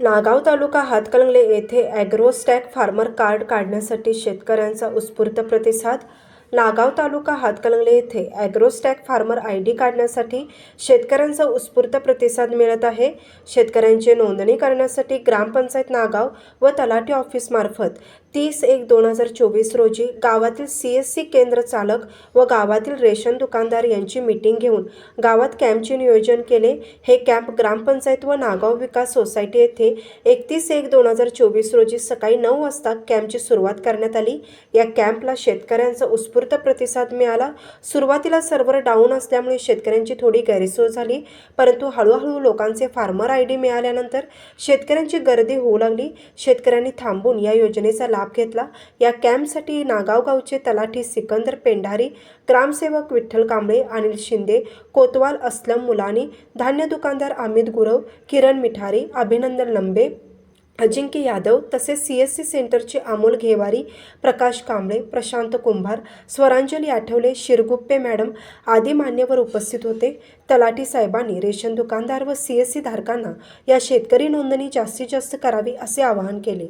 नागाव तालुका हातकणंगले येथे ॲग्रोस्टॅक farmer card काढण्यासाठी शेतकऱ्यांचा उत्स्फूर्त प्रतिसाद. नागाव तालुका हातकणंगले येथे ॲग्रोस्टॅक फार्मर आय डी काढण्यासाठी शेतकऱ्यांचा उत्स्फूर्त प्रतिसाद मिळत आहे. शेतकऱ्यांची नोंदणी करण्यासाठी ग्रामपंचायत नागाव व तलाठी ऑफिसमार्फत तीस एक दोन हजार चोवीस रोजी गावातील सी एस सी केंद्र चालक व गावातील रेशन दुकानदार यांची मीटिंग घेऊन गावात कॅम्पचे नियोजन केले. हे कॅम्प ग्रामपंचायत व नागाव विकास सोसायटी येथे एकतीस एक दोन हजार चोवीस रोजी सकाळी नऊ वाजता कॅम्पची सुरुवात करण्यात आली. या कॅम्पला शेतकऱ्यांचा उत्स्फूर्त प्रतिसाद मिळाला. सुरुवातीला सर्व्हर डाऊन असल्यामुळे शेतकऱ्यांची थोडी गैरसोय झाली परंतु हळूहळू लोकांचे फार्मर आय डी मिळाल्यानंतर शेतकऱ्यांची गर्दी होऊ लागली. शेतकऱ्यांनी थांबून या योजनेचा लाभ लाभ घेतला. या कॅम्पसाठी नागाव गावचे तलाठी सिकंदर पेंढारी ग्रामसेवक विठ्ठल कांबळे अनिल शिंदे कोतवाल असलम मुलानी धान्य दुकानदार अमित गुरव किरण मिठारी अभिनंदन लंबे अजिंक्य यादव तसेच सी एस सी सेंटरचे अमोल घेवारी प्रकाश कांबळे प्रशांत कुंभार स्वरांजली आठवले शिरगुप्पे मॅडम आदी मान्यवर उपस्थित होते. तलाठी साहेबांनी रेशन दुकानदार व सी एस सी धारकांना या शेतकरी नोंदणी जास्तीत जास्त करावी असे आवाहन केले.